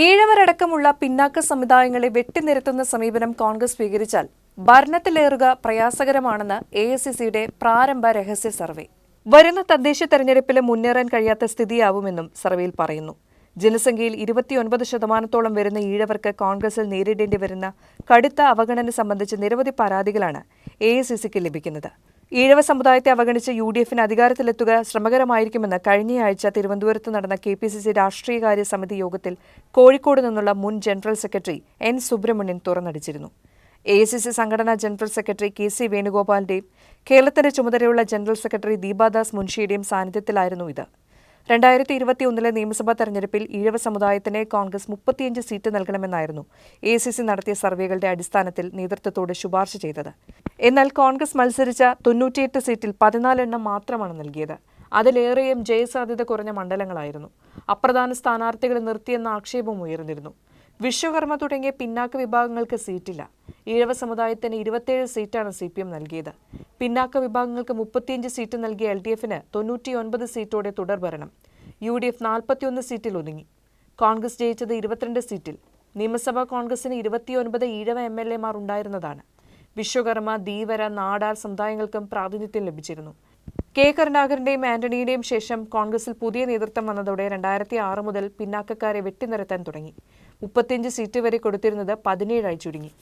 ഈഴവരടക്കമുള്ള പിന്നാക്ക സമുദായങ്ങളെ വെട്ടിനിരത്തുന്ന സമീപനം കോൺഗ്രസ് സ്വീകരിച്ചാൽ ഭരണത്തിലേറുക പ്രയാസകരമാണെന്ന് എ എസ് സി സിയുടെ പ്രാരംഭ രഹസ്യ സർവേ. വരുന്ന തദ്ദേശ തെരഞ്ഞെടുപ്പിൽ മുന്നേറാൻ കഴിയാത്ത സ്ഥിതിയാവുമെന്നും സർവേയിൽ പറയുന്നു. ജനസംഖ്യയിൽ ഇരുപത്തിയൊൻപത് ശതമാനത്തോളം വരുന്ന ഈഴവർക്ക് കോൺഗ്രസിൽ നേരിടേണ്ടി വരുന്ന കടുത്ത അവഗണന സംബന്ധിച്ച് നിരവധി പരാതികളാണ് എ ലഭിക്കുന്നത്. ഈഴവ സമുദായത്തെ അവഗണിച്ച് യു ഡി എഫിന് അധികാരത്തിലെത്തുക ശ്രമകരമായിരിക്കുമെന്ന് കഴിഞ്ഞയാഴ്ച തിരുവനന്തപുരത്ത് നടന്ന കെ പി സി സി രാഷ്ട്രീയകാര്യ സമിതി യോഗത്തിൽ കോഴിക്കോട് നിന്നുള്ള മുൻ ജനറൽ സെക്രട്ടറി എൻ സുബ്രഹ്മണ്യൻ തുറന്നടിച്ചിരുന്നു. എ സി സി സംഘടനാ ജനറൽ സെക്രട്ടറി കെ സി വേണുഗോപാലിന്റെയും കേരളത്തിന്റെ ചുമതലയുള്ള ജനറൽ സെക്രട്ടറി ദീപാദാസ് മുൻഷിയുടെയും സാന്നിധ്യത്തിലായിരുന്നു ഇത്. രണ്ടായിരത്തി ഇരുപത്തിയൊന്നിലെ നിയമസഭാ തെരഞ്ഞെടുപ്പിൽ ഈഴവ സമുദായത്തിന് കോൺഗ്രസ് മുപ്പത്തിയഞ്ച് സീറ്റ് നൽകണമെന്നായിരുന്നു എ സി സി നടത്തിയ സർവേകളുടെ അടിസ്ഥാനത്തിൽ നേതൃത്വത്തോട് ശുപാർശ ചെയ്തത്. എന്നാൽ കോൺഗ്രസ് മത്സരിച്ച തൊണ്ണൂറ്റിയെട്ട് സീറ്റിൽ പതിനാലെണ്ണം മാത്രമാണ് നൽകിയത്. അതിലേറെയും ജയസാധ്യത കുറഞ്ഞ മണ്ഡലങ്ങളായിരുന്നു. അപ്രധാന സ്ഥാനാർത്ഥികളെ നിർത്തിയെന്ന ആക്ഷേപം ഉയർന്നിരുന്നു. വിശ്വകർമ്മ തുടങ്ങിയ പിന്നാക്ക വിഭാഗങ്ങൾക്ക് സീറ്റില്ല. ഈഴവ സമുദായത്തിന് ഇരുപത്തിയേഴ് സീറ്റാണ് സി പി എം നൽകിയത്. പിന്നാക്ക വിഭാഗങ്ങൾക്ക് മുപ്പത്തിയഞ്ച് സീറ്റ് നൽകിയ എൽ ഡി എഫിന് തൊണ്ണൂറ്റിയൊൻപത് സീറ്റോടെ തുടർഭരണം യു ഡി എഫ് നാൽപ്പത്തിയൊന്ന് സീറ്റിൽ ഒതുങ്ങി. കോൺഗ്രസ് ജയിച്ചത് ഇരുപത്തിരണ്ട് സീറ്റിൽ. നിയമസഭാ കോൺഗ്രസിന് ഇരുപത്തിയൊൻപത് ഈഴവ എം എൽ എമാർ ഉണ്ടായിരുന്നതാണ്. വിശ്വകർമ്മ ധീവര നാടാർ സമുദായങ്ങൾക്കും പ്രാതിനിധ്യം ലഭിച്ചിരുന്നു. കെ. കരുണാകരന്റെയും ആന്റണിയുടെയും ശേഷം കോൺഗ്രസിൽ പുതിയ നേതൃത്വം വന്നതോടെ രണ്ടായിരത്തി ആറ് മുതൽ പിന്നാക്കക്കാരെ വെട്ടിനിരത്താൻ തുടങ്ങി. മുപ്പത്തിയഞ്ച് സീറ്റ് വരെ കൊടുത്തിരുന്നത് പതിനേഴായി ചുരുങ്ങി.